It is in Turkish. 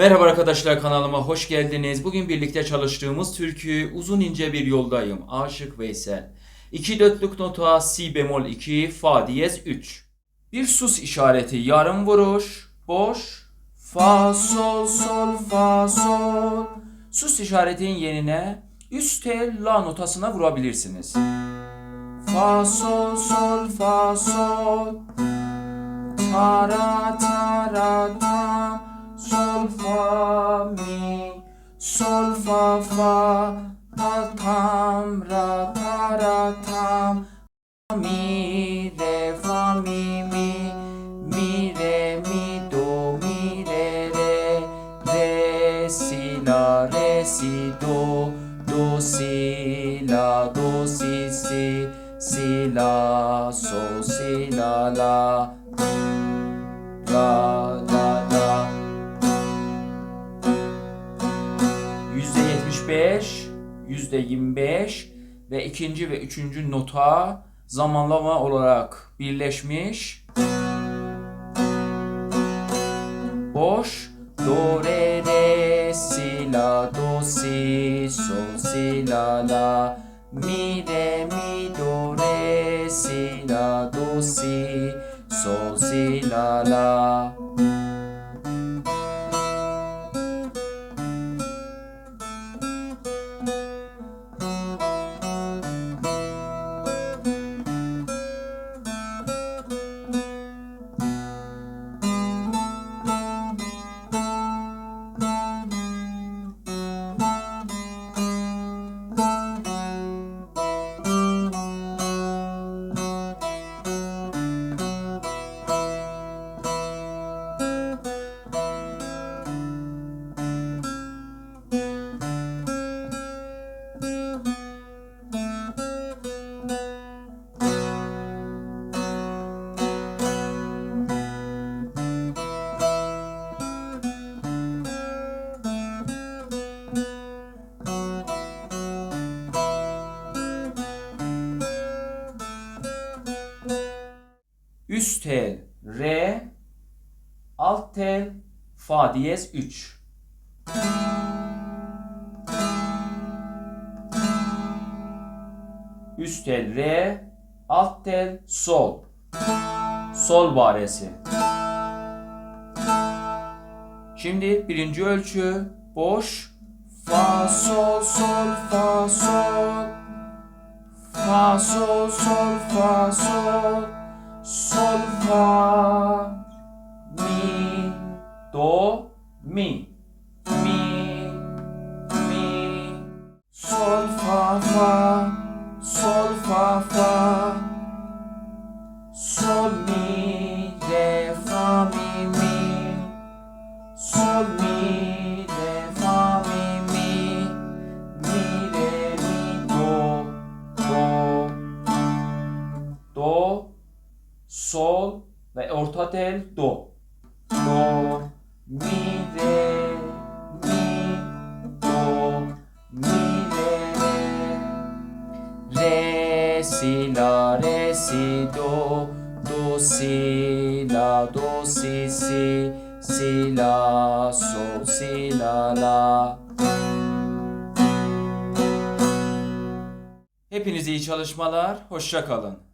Merhaba arkadaşlar kanalıma hoş geldiniz. Bugün birlikte çalıştığımız türkü Uzun ince bir yoldayım. Aşık Veysel. 2 dörtlük nota si bemol 2 fa diyez 3. Bir sus işareti yarım vuruş boş fa sol sol fa sol. Sus işaretin yerine üst tel la notasına vurabilirsiniz. Fa sol sol fa sol. Tara tam sol fa mi sol fa fa ta tam ra ta ra tam. Mi re fa mi mi mi re mi do mi re re. Re si la re si do do si la do si si si la so si la la. La %25 ve ikinci ve üçüncü nota zamanlama olarak birleşmiş. Boş do re re si la do si sol si la la mi re mi do re si la do si sol si la la Üst tel re alt tel fa diyez 3 Üst tel re alt tel sol. Sol baresi. Şimdi birinci ölçü boş. Fa sol sol fa sol. Fa sol sol fa sol do mi. Mi mi. Sol fa fa. Sol fa fa. Sol mi re fa mi mi. Sol mi re fa mi mi. Mi re mi do do. Do sol ve orta tel do. Do, mi, re, mi, do, mi, re, re, si, la, re, si, do, do, si, la, do, si, si, si, la, sol, si, la, la. Hepinize iyi çalışmalar, hoşça kalın.